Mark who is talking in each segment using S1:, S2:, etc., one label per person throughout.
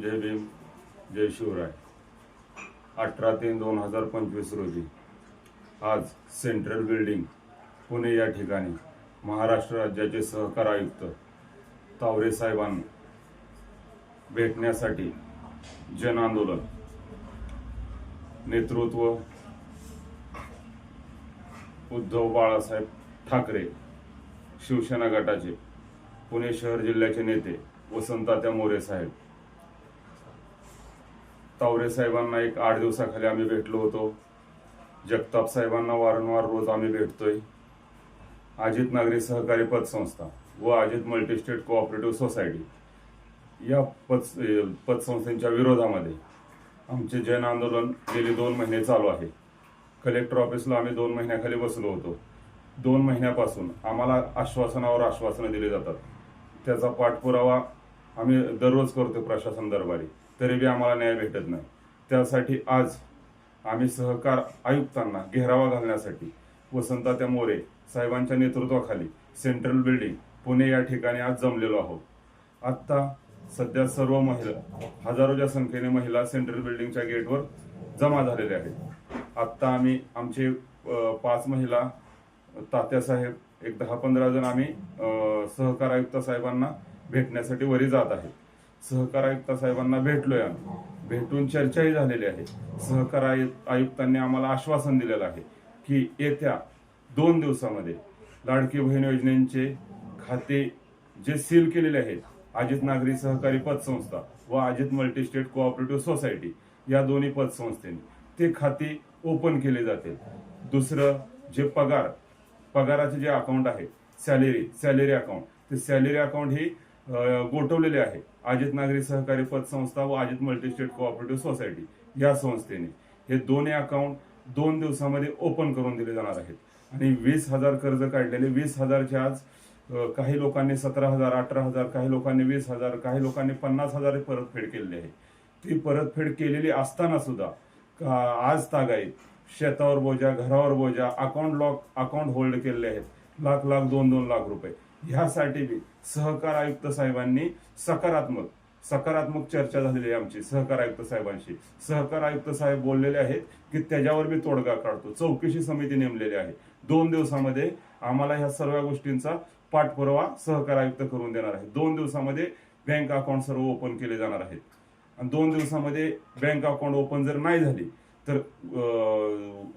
S1: जय भीम जय शिवराय. अठरा तीन दोन हजार पंचवीस रोजी आज सेंट्रल बिल्डिंग पुणे या ठिकाणी महाराष्ट्र राज्याचे सहकार आयुक्त तावरे साहेबांना भेटण्यासाठी जन आंदोलन नेतृत्व उद्धव बाळासाहेब ठाकरे शिवसेना गटाचे पुणे शहर जिल्ह्याचे नेते वसंतात्या मोरे साहेब तावरे साहेबांना एक आठ दिवसाखाली आम्ही भेटलो होतो. जगताप साहेबांना वारंवार रोज आम्ही भेटतोय. अजित नागरी सहकारी पतसंस्था व अजित मल्टीस्टेट कोऑपरेटिव्ह सोसायटी या पत पतसंस्थेच्या विरोधामध्ये आमचे जन आंदोलन गेले दोन महिने चालू आहे. कलेक्टर ऑफिसला आम्ही दोन महिन्याखाली बसलो होतो. दोन महिन्यापासून आम्हाला आश्वासनावर आश्वासनं दिली जातात. त्याचा पाठपुरावा आम्ही दररोज करतो प्रशासन दरबारी. तरी बी आम्हाला न्याय भेटत नाही. त्यासाठी आज आम्ही सहकार आयुक्तांना घेरावा घालण्यासाठी वसंतात्या मोरे साहेबांच्या नेतृत्वाखाली सेंट्रल बिल्डिंग पुणे या ठिकाणी आज जमलेलो आहोत. आत्ता सध्या सर्व महिला हजारोच्या संख्येने महिला सेंट्रल बिल्डिंगच्या गेटवर जमा झालेल्या आहेत. आत्ता आम्ही आमचे पाच महिला तात्यासाहेब एक दहा पंधरा जण आम्ही सहकार आयुक्त साहेबांना भेटण्यासाठी वरी जात आहे सहकार आयुक्त साहेबांना भेटलोय आम्ही. भेटून चर्चाही झालेली आहे. सहकार आयुक्तांनी आम्हाला आश्वासन दिलेलं आहे की येत्या दोन दिवसामध्ये लाडकी बहीण योजनेचे खाते जे सील केलेले आहेत अजित नागरी सहकारी पतसंस्था व अजित मल्टीस्टेट कोऑपरेटिव्ह सोसायटी या दोन्ही पतसंस्थेने ते खाते ओपन केले जाते. दुसरं जे पगार पगाराचे जे अकाउंट आहे सॅलरी सॅलरी अकाउंट ते सॅलरी अकाउंट ही गोठवलेले आहे. अजित नागरी सहकारी पतसंस्था व अजित मल्टीस्टेट कोऑपरेटिव्ह सोसायटी या संस्थेने हे दोन्ही अकाउंट दोन दिवसामध्ये ओपन करून दिले जाणार आहेत. आणि वीस हजार कर्ज काढलेले वीस हजारचे आज काही लोकांनी सतरा हजार अठरा हजार काही लोकांनी वीस हजार काही लोकांनी पन्नास हजार परतफेड केलेली आहे. ती परतफेड केलेली असताना सुद्धा का- आज तागायत शेतावर बोजा घरावर बोजा अकाउंट लॉक अकाउंट होल्ड केलेले आहेत. लाख लाख दोन दोन लाख रुपये. ह्यासाठी बी सहकार आयुक्त साहेबांनी सकारात्मक सकारात्मक चर्चा झालेली आहे आमची सहकार आयुक्त साहेबांशी. सहकार आयुक्त साहेब बोललेले आहेत की त्याच्यावर मी तोडगा काढतो. चौकशी समिती नेमलेली आहे. दोन दिवसामध्ये आम्हाला ह्या सर्व गोष्टींचा पाठपुरावा सहकार आयुक्त करून देणार आहे दोन दिवसामध्ये बँक अकाउंट सर्व ओपन केले जाणार आहेत. आणि दोन दिवसामध्ये बँक अकाउंट ओपन जर नाही झाली तर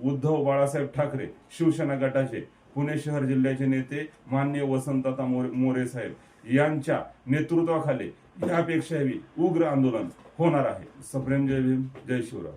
S1: उद्धव बाळासाहेब ठाकरे शिवसेना गटाचे पुणे शहर जिल्ह्याचे नेते मान्य वसंतता मोरे साहेब यांच्या नेतृत्वाखाली यापेक्षाही उग्र आंदोलन होणार आहे. सप्रेम जय भीम जय शिवराय.